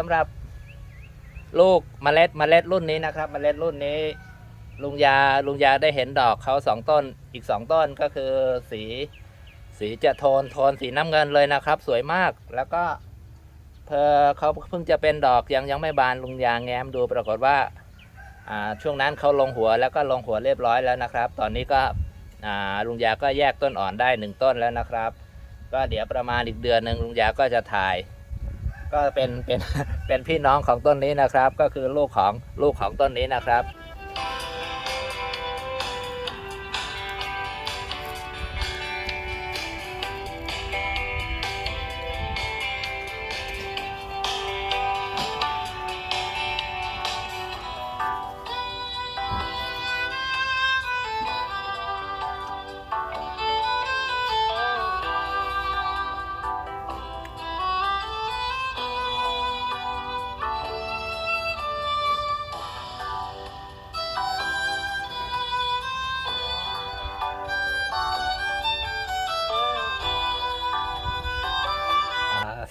สำหรับลูกมเมล็ดมเมล็ดรุ่นนี้นะครับมเมล็ดรุ่นนี้ ลุงยาลุงยาได้เห็นดอกเขาสองต้นอีกสองต้นก็คือสีสีจะโทนโทนสีน้ำเงินเลยนะครับ สวยมากแล้วก็เพอเขาเพิ่งจะเป็นดอกยังยังไม่บานลุงยาแง้มดูปรากฏว่าช่วงนั้นเขาลงหัวแล้วก็ลงหัวเรียบร้อยแล้วนะครับ ตอนนี้ก็ลุงยาก็แยกต้นอ่อนได้หนึ่งต้นแล้วนะครับ ก็เดี๋ยวประมาณอีกเดือนหนึ่งลุงยาก็จะถ่าย ก็เป็นเป็นเป็นพี่น้องของต้นนี้นะครับ ก็คือลูกของลูกของต้นนี้นะครับ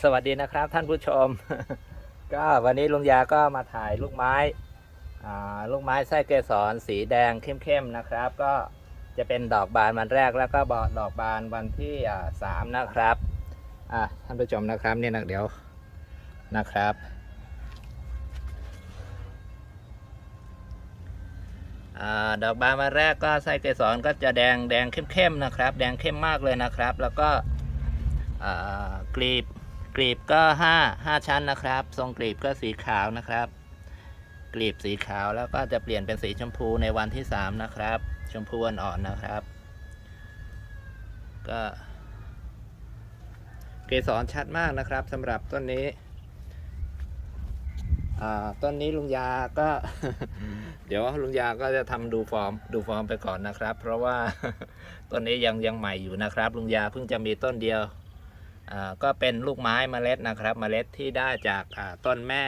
สวัสดีนะครับท่านผู้ชม ก็วันนี้ลุงยาก็มาถ่ายลูกไม้ลูกไม้ไส้เกสรสีแดงเข้มๆนะครับ ก็จะเป็นดอกบานวันแรกแล้วก็บอดอกบานวันที่สามนะครับท่านผู้ชมนะครับนี่นะเดี๋ยวนะครับอดอกบานวันแรกก็ไส้เกสรก็จะแดงแดงเข้มๆนะครับ แดงเข้มมากเลยนะครับ แล้วก็กลีบ กลีบก็ห้าห้าชั้นนะครับ ทรงกลีบก็สีขาวนะครับ กลีบสีขาวแล้วก็จะเปลี่ยนเป็นสีชมพูในวันที่สามนะครับ ชมพูอ่อนๆนะครับ ก็ เกสรชัดมากนะครับสำหรับต้นนี้ต้นนี้ลุงยาก็ เดี๋ยวลุงยาก็จะทำดูฟอร์มดูฟอร์มไปก่อนนะครับ เพราะว่าต้นนี้ยังยังใหม่อยู่นะครับ ลุงยาเพิ่งจะมีต้นเดียว ก็เป็นลูกไม้เมล็ดนะครับเมล็ดที่ได้จากต้นแม่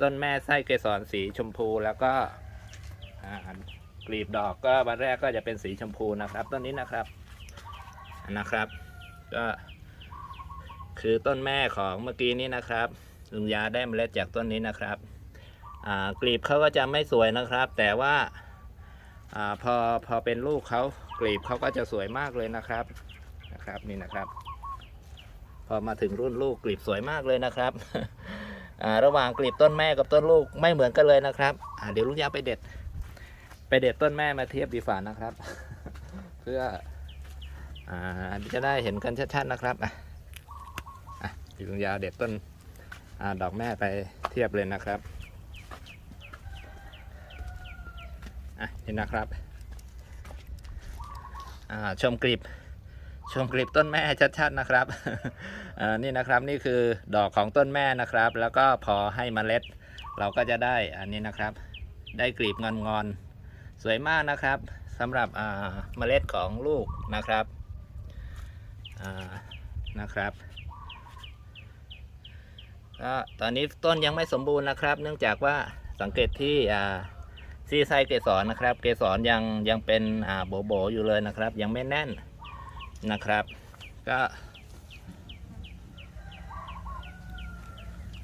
ต้นแม่ไส้เกสรสีชมพูแล้วก็กลีบดอกก็วันแรกก็จะเป็นสีชมพูนะครับต้นนี้นะครับนะครับ ก็คือต้นแม่ของเมื่อกี้นี้นะครับลุงยาได้เมล็ดจากต้นนี้นะครับกลีบเขาก็จะไม่สวยนะครับ แต่ว่าอพอพอเป็นลูกเขากลีบเขาก็จะสวยมากเลยนะครับนะครับนี่นะครับ พอมาถึงรุ่นลูกกลีบสวยมากเลยนะครับระหว่างกลีบต้นแม่กับต้นลูกไม่เหมือนกันเลยนะครับเดี๋ยวลุงยาไปเด็ด ไปเด็ดต้นแม่มาเทียบดีฝ่านะครับ เพื่ออจะได้เห็นกันชัดๆนะครับอีกลุงยาเด็ดต้นอดอกแม่ไปเทียบเลยนะครับอะนี่นะครับชมกลีบ ชมคลิปต้นแม่ชัดๆนะครับอ่านี่นะครับนี่คือดอกของต้นแม่นะครับ แล้วก็พอให้เมล็ด เราก็จะได้อันนี้นะครับ ได้กลีบงอนๆสวยมากนะครับสำหรับเมล็ดของลูกนะครับนะครับก็ตอนนี้ต้นยังไม่สมบูรณ์นะครับ เนื่องจากว่าสังเกตที่ซีไซเกสรนะครับ เกสรยังยังเป็นอ่าโบอยู่เลยนะครับ ยังไม่แน่น นะครับ ก็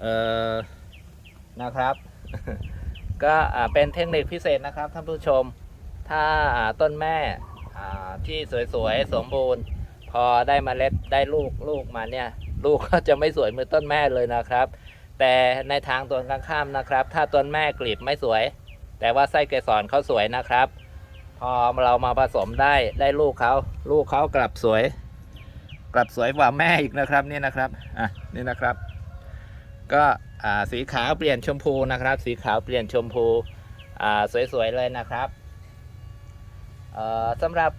เออนะครับ ก็เป็นเทคนิคพิเศษนะครับท่านผู้ชม ถ้าต้นแม่ที่สวยๆ สมบูรณ์ พอได้มเมล็ดได้ลูกลูกมาเนี่ย ลูกก็จะไม่สวยเหมือนต้นแม่เลยนะครับ แต่ในทางตรงกันข้ามนะครับ ถ้าต้นแม่กลีบไม่สวย แต่ว่าไส้เกสรเขาสวยนะครับ พอเรามาผสมได้ได้ลูกเขาลูกเขากลับสวย กลับสวยกว่าแม่อีกนะครับนี่นะครับอะนี่นะครับ ก็อ่าสีขาวเปลี่ยนชมพูนะครับ สีขาวเปลี่ยนชมพูอ่าสวยๆเลยนะครับเอ่อสำหรับ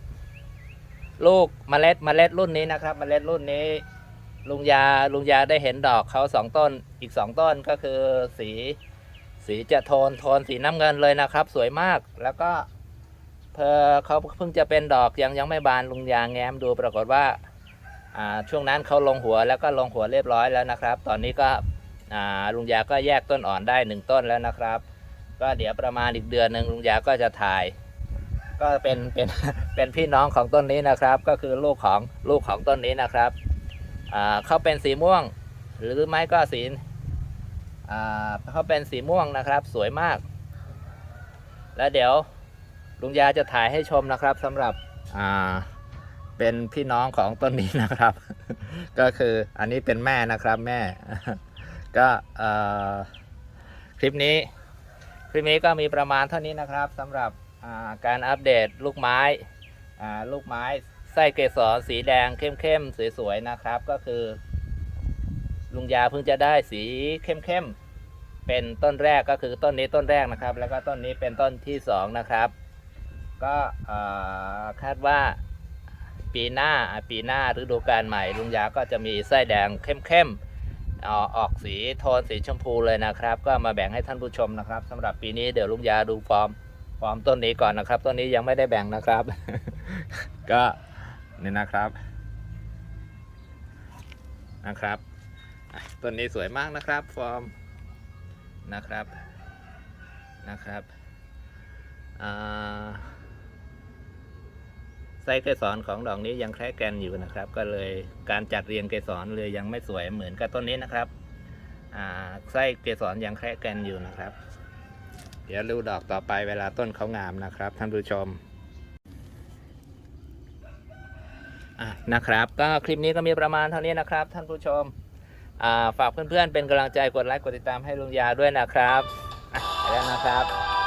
ลูกเมล็ดเมล็ดรุ่นนี้นะครับ เมล็ดรุ่นนี้ ลุงยาลุงยาได้เห็นดอกเขาสองต้นอีกสองต้นก็คือสีสีจะโทนโทนสีน้ำเงินเลยนะครับ สวยมากแล้วก็ เพอเขาเพิ่งจะเป็นดอกยังยังไม่บานลุงยางแง้มดูปรากฏว่าช่วงนั้นเขาลงหัวแล้วก็ลงหัวเรียบร้อยแล้วนะครับ ตอนนี้ก็ลุงยาก็แยกต้นอ่อนได้หนึ่งต้นแล้วนะครับ ก็เดี๋ยวประมาณอีกเดือนหนึ่งลุงยาก็จะถ่าย ก็เป็นเป็นเป็นพี่น้องของต้นนี้นะครับ ก็คือลูกของลูกของต้นนี้นะครับเขาเป็นสีม่วง หรือไม่ก็สีเขาเป็นสีม่วงนะครับ สวยมาก แล้วเดี๋ยว ลุงยาจะถ่ายให้ชมนะครับสำหรับอ่าเป็นพี่น้องของต้นนี้นะครับ ก็คืออันนี้เป็นแม่นะครับแม่ ก็คลิปนี้ คลิปนี้ก็มีประมาณเท่านี้นะครับสำหรับาการอัปเดตลูกไม้ลูกไม้ไส้เกสรสีแดงเข้มๆสวยๆนะครับ ก็คือ ลุงยาเพิ่งจะได้สีเข้มๆเป็นต้นแรกก็คือต้นนี้ต้นแรกนะครับ แล้วก็ต้นนี้เป็นต้นที่สองนะครับ ก็คาดว่าปีหน้าปีหน้าฤดูกาลใหม่ลุงยาก็จะมีไส้แดงเข้มๆอออกสีโทนสีชมพูเลยนะครับ ก็มาแบ่งให้ท่านผู้ชมนะครับสำหรับปีนี้เดี๋ยวลุงยาดูฟอร์มฟอร์มต้นนี้ก่อนนะครับต้นนี้ยังไม่ได้แบ่งนะครับ ก็นี่นะครับนะครับต้นนี้สวยมากนะครับฟอร์มนะครับนะครับอ่า ไส้เกสรของดอกนี้ยังแคร์แกนอยู่นะครับ ก็เลยการจัดเรียงเกสรเลยยังไม่สวยเหมือนกับต้นนี้นะครับไส้เกสรยังแคร์แกนอยู่นะครับ เดี๋ยวดูดอกต่อไปเวลาต้นเขางามนะครับ ท่านผู้ชมะนะครับ ก็คลิปนี้ก็มีประมาณเท่านี้นะครับ ท่านผู้ชมฝากเพื่อนๆเป็นกำลังใจกดไลค์กดติดตามให้ลุงยาด้วยนะครับไปแล้วนะครับ